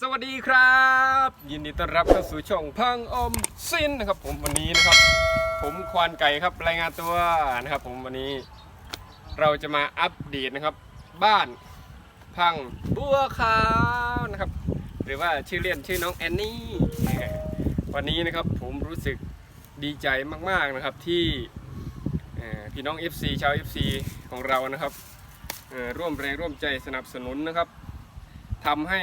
สวัสดีครับ ยินดีต้อนรับเข้าสู่ช่องพังอมซินนะครับ ผมวันนี้นะครับ ผมควานไก่ครับรายงานตัวนะครับ ผมวันนี้เราจะมาอัปเดตนะครับ บ้านพังบัวขาวนะครับ หรือว่าชื่อเล่นชื่อน้องแอนนี่วันนี้นะครับผมรู้สึกดีใจมากๆนะครับที่ พี่น้อง FC ชาว FC ของเรานะครับร่วมแรงร่วมใจสนับสนุนนะครับทำให้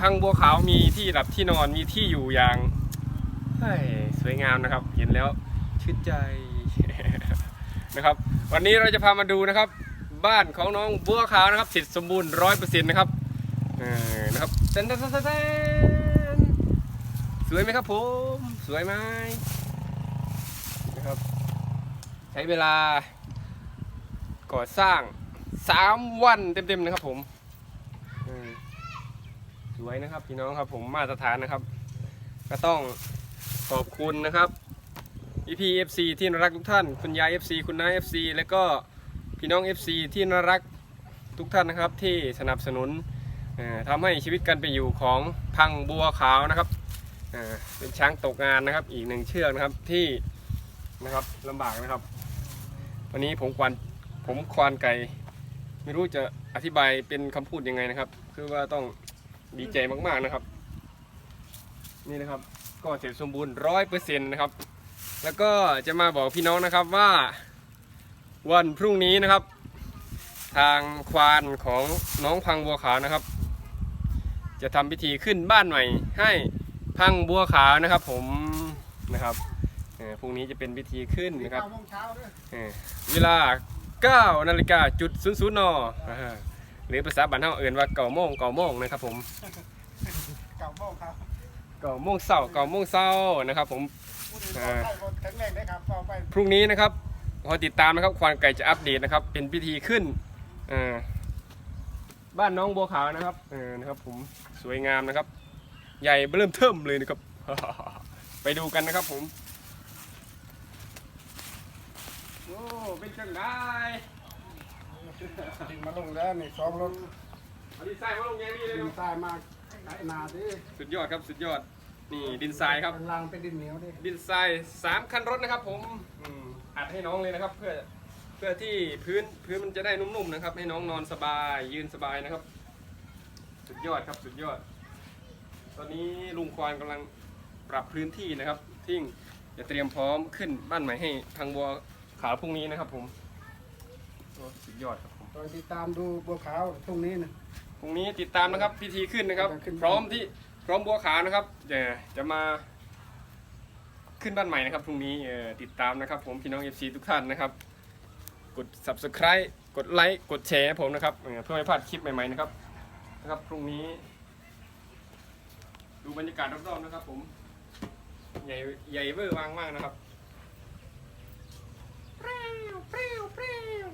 พังบัวขาวมีที่หลับที่นอนมีที่อยู่อย่างสวยงามนะครับ เห็นแล้วชื่นใจนะครับ วันนี้เราจะพามาดูนะครับ บ้านของน้องบัวขาวนะครับเสร็จสมบูรณ์ร้อยเปอร์เซ็นต์นะครับนะครับเต้นเต้นเต้นสวยไหมครับผม สวยไหม ใช้เวลาก่อสร้างสามวันเต็มๆนะครับผมสวยนะครับพี่น้องครับผมมาตรฐานนะครับ ก็ต้องขอบคุณนะครับ EP FC ที่น่ารักทุกท่าน คุณยาย FC คุณน้า FC แล้วก็พี่น้อง FC ที่น่ารักทุกท่านนะครับ ที่สนับสนุนเอ่อทำให้ชีวิตการเป็นอยู่ของพังบัวขาวนะครับเอ่อเป็นช้างตกงานนะครับ อีกหนึ่งเชือกนะครับที่นะครับลำบากนะครับ วันนี้ผมควานผมควานไก่ ไม่รู้จะอธิบายเป็นคำพูดยังไงนะครับ คือว่าต้องดีใจมากๆนะครับ นี่นะครับ ก็เสร็จสมบูรณ์ร้อยเปอร์เซ็นต์นะครับ แล้วก็จะมาบอกพี่น้องนะครับว่า วันพรุ่งนี้นะครับ ทางควานของน้องพังบัวขาวนะครับ จะทำพิธีขึ้นบ้านใหม่ให้พังบัวขาวนะครับ ผมนะครับ เอ่อพรุ่งนี้จะเป็นพิธีขึ้นนะครับ เก้าโมงเช้าด้วยเออเวลา9นาฬิกาจุดศูนย์ศูนย์นอ่าหรือภาษาบ้านเฮาเอื่นว่าเก่าโมงเก่าโมงนะครับผม เก้าโมงครับเก่าโมงเศร้าเก่าโมงเศร้านะครับผม ผู้ดีต่อไปบนแข็งแรงได้ครับต่อไปพรุ่งนี้นะครับขอติดตามนะครับควานไก่จะอัปเดตนะครับ เป็นพิธีขึ้นเอ่อบ้านน้องบัวขาวนะครับเออนะครับ ผมสวยงามนะครับ ใหญ่เริ่มเทิมเลยนะครับ ไปดูกันนะครับผมโอ้เป็นจังได้ดินมาลงแล้วนี่สองรถอันนี้ใส่มาลงยังนี่เลยดินเนาะทรายมาไอ้นาดิสุดยอดครับสุดยอด นี่ดินทรายครับ เป็นรางเป็นดินเหนียวดิดินทรายสามคันรถนะครับ ผมอืมอัดให้น้องเลยนะครับ เพื่อเพื่อที่พื้นพื้นมันจะได้นุ่มๆนะครับ ให้น้องนอนสบายยืนสบายนะครับ สุดยอดครับสุดยอด ตอนนี้ลุงควานกำลังปรับพื้นที่นะครับที่จะเตรียมพร้อมขึ้นบ้านใหม่ให้ทางบัว ขาวพรุ่งนี้นะครับผมโอ้สุดยอดครับผมคอยติดตามดูบัวขาวพรุ่งนี้นะ พรุ่งนี้ติดตามนะครับพิธีขึ้นนะครับ ขึ้น พร้อมที่พร้อมบัวขาวนะครับจะจะมา ขึ้นบ้านใหม่นะครับพรุ่งนี้เอ่อติดตามนะครับ ผมพี่น้อง FC ทุกท่านนะครับ กด subscribe กดไลค์กดแชร์ให้ผมนะครับเอ่อเพื่อไม่พลาดคลิปใหม่ๆนะครับนะครับพรุ่งนี้ ดูบรรยากาศรอบๆนะครับ ผมใหญ่ใหญ่เวอร์วางมากนะครับเปรี้ยว เปรี้ยวเปรี้ยว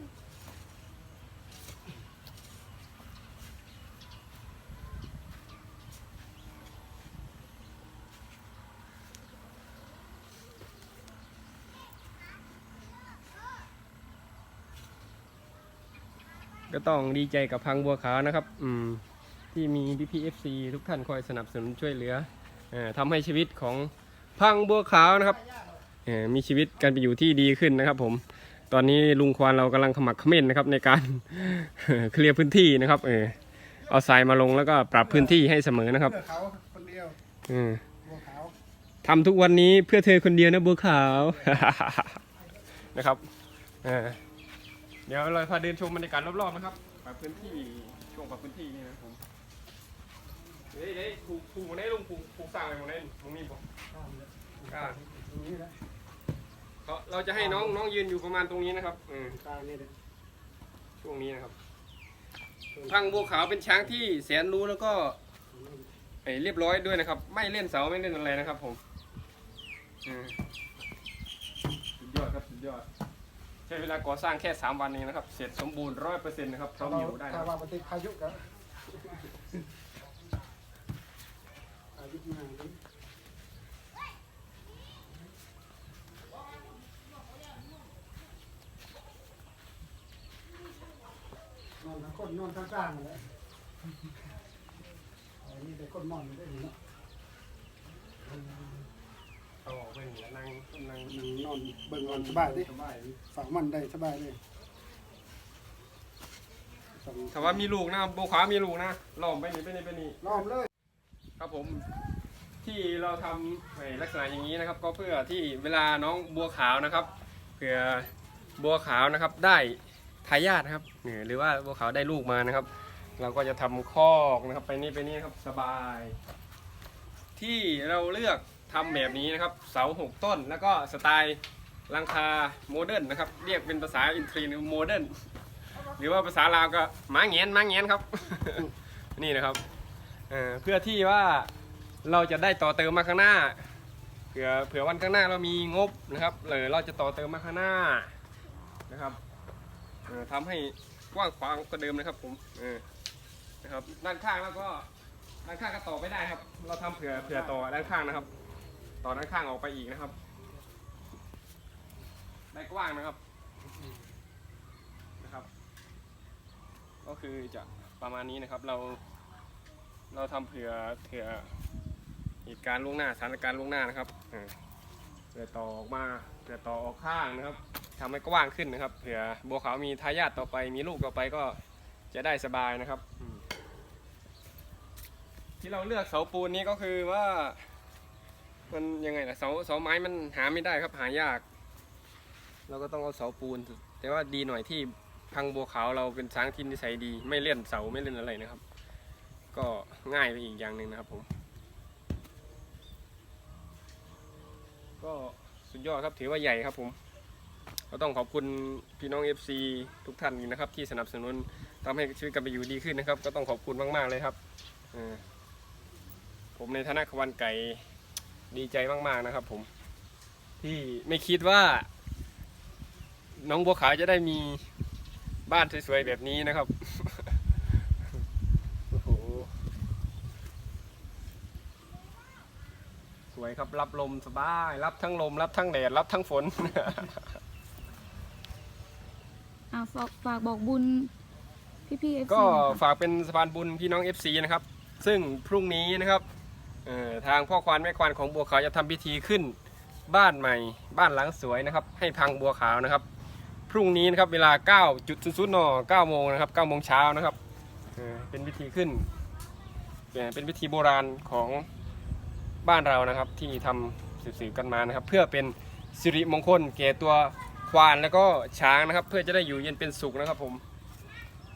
ก็ต้องดีใจกับพังบัวขาวนะครับ อืม ที่มีพี่พีเอฟซีทุกท่านคอยสนับสนุนช่วยเหลือเออทำให้ชีวิตของพังบัวขาวนะครับเออมีชีวิตการไปอยู่ที่ดีขึ้นนะครับผม ตอนนี้ลุงควานเรากำลังขมักเขม้นนะครับในการเคลียร์พื้นที่นะครับเออเอาทรายมาลงแล้วก็ปรับพื้นที่ให้เสมอนะครับเพื่อเขาคนเดียวเออบัวขาวทำทุกวันนี้เพื่อเธอคนเดียวนะบัวขาวนะครับเออเดี๋ยวเราพาเดินชมบรรยากาศรอบๆนะครับปรับพื้นที่ช่วงปรับพื้นที่นี่นะครับผมเฮ้ยเฮ้ยผูกผูกหมดได้ลุงผูกผูกสร้างอะไรหมดได้ตรงนี้บอกอ่าตรงนี้นะ เขาเราจะให้น้องน้องยืนอยู่ประมาณตรงนี้นะครับเออตางนี่เลยช่วงนี้นะครับพังบัวขาวเป็นช้างที่แสนรู้แล้วก็ไอ้เรียบร้อยด้วยนะครับ ไม่เล่นเสาไม่เล่นอะไรนะครับ ผมอืมสุดยอดครับสุดยอด ใช้เวลาก่อสร้างแค่3วันเองนะครับ เสร็จสมบูรณ์ร้อยเปอร์เซ็นต์นะครับพร้อมอยู่ได้นะถ้าครับ ว่าปฏิพายุกันพายุมาดิ คนนอนข้างๆนั่นแหละอันนี้แต่คนนอนไม่ได้เนาะเอาออกไปหนีนั่งนั่งนั่งนอนเบิ่งนอนสบายดิสบายดิฝากมันได้สบายเลยต้องถ้าว่ามีลูกนะบัวขาวมีลูกนะล้อมไปนี่ไปนี่ไปนี่ล้อมเลย ครับผม ที่เราทำในลักษณะอย่างนี้นะครับ ก็เพื่อที่เวลาน้องบัวขาวนะครับเผื่อบัวขาวนะครับได้ ทายาทนะครับนี่หรือว่าบัวขาวได้ลูกมานะครับ เราก็จะทำคอกนะครับ ไปนี่ไปนี่ครับสบาย ที่เราเลือกทำแบบนี้นะครับ เสาหกต้นแล้วก็สไตล์ลังคาโมเดิร์นนะครับ เรียกเป็นภาษาอินทรีโมเดิร์นหรือว่าภาษาลาวก็หมาเงียนหมาเงียนครับ นี่นะครับเพื่อที่ว่าเราจะได้ต่อเติมมาข้างหน้าเผื่อเผื่อวันข้างหน้าเรามีงบนะครับหรือเราจะต่อเติมมาข้างหน้านะครับ ทำให้กว้างขวางกว่าเดิมนะครับ ผมออนะครับ ด้านข้างแล้วก็ด้านข้างก็ต่อไม่ได้ครับ เราทำเผื่อเผื่อต่อด้านข้างนะครับ ต่อด้านข้างออกไปอีกนะครับได้กว้างนะครับนะครับ ก็คือจะประมาณนี้นะครับ เรา เราทำเผื่อเผื่อเหตุการณ์ล่วงหน้าสถานการณ์ล่วงหน้านะครับเผื่อต่อออกมา ผื่อต่อออกข้างนะครับทำให้กว้างขึ้นนะครับ เผื่อบัวขาวมีทายาทต่อไป มีลูกต่อไปก็จะได้สบายนะครับ ที่เราเลือกเสาปูนนี้ก็คือว่า มันยังไงล่ะเสาเสาไม้มันหาไม่ได้ครับหายาก เราก็ต้องเอาเสาปูน แต่ว่าดีหน่อยที่พังบัวขาวเราเป็นช้างที่นิสัยดี ไม่เล่นเสาไม่เล่นอะไรนะครับ ก็ง่ายไปอีกอย่างหนึ่งนะครับผม ก็ สุดยอดครับถือว่าใหญ่ครับผม ก็ต้องขอบคุณพี่น้อง FC ทุกท่านนะครับ ที่สนับสนุนทำให้ชีวิตกันไปอยู่ดีขึ้นนะครับ ก็ต้องขอบคุณมาก ๆ เลยครับผมในฐานะขวันไก่ดีใจมาก ๆนะครับ ผม ที่ไม่คิดว่า น้องบัวขาวจะได้มีบ้านสวยๆแบบนี้นะครับ โอ้โห ส วยครับ รับลมสบาย รับทั้งลม รับทั้งแดด รับทั้งฝน อ่าฝากฝากบอกบุญพี่พี่เอฟซีก็ฝากเป็นสะพานบุญพี่น้อง FC นะครับ ซึ่งพรุ่งนี้นะครับเอ่อทางพ่อควานแม่ควานของบัวขาวจะทำพิธีขึ้น บ้านใหม่บ้านหลังสวยนะครับ ให้พังบัวขาวนะครับ พรุ่งนี้นะครับเวลา 9.00น9โมงนะครับ9โมงเช้านะครับเอ่อเป็นพิธีขึ้นเอ่อเป็นพิธีโบราณของ บ้านเรานะครับที่ทำสืบๆกันมานะครับ เพื่อเป็นสิริมงคลแก่ตัวควานแล้วก็ช้างนะครับ เพื่อจะได้อยู่เย็นเป็นสุขนะครับผม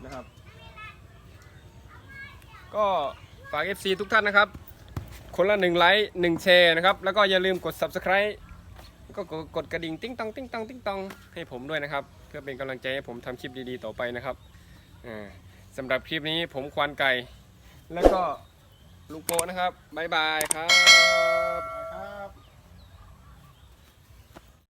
นะครับ ก็ฝาก FC ทุกท่านนะครับ คนละหนึ่งไลค์หนึ่งแชร์นะครับ แล้วก็อย่าลืมกด Subscribe ก็กดกระดิ่งติ้งตองติ้งตองติ้งตองให้ผมด้วยนะครับ เพื่อเป็นกำลังใจให้ผมทำคลิปดีๆต่อไปนะครับอ่าสำหรับคลิปนี้ผมควานไก่ แล้วก็ ลุงโปะนะครับ บ๊ายบายครับ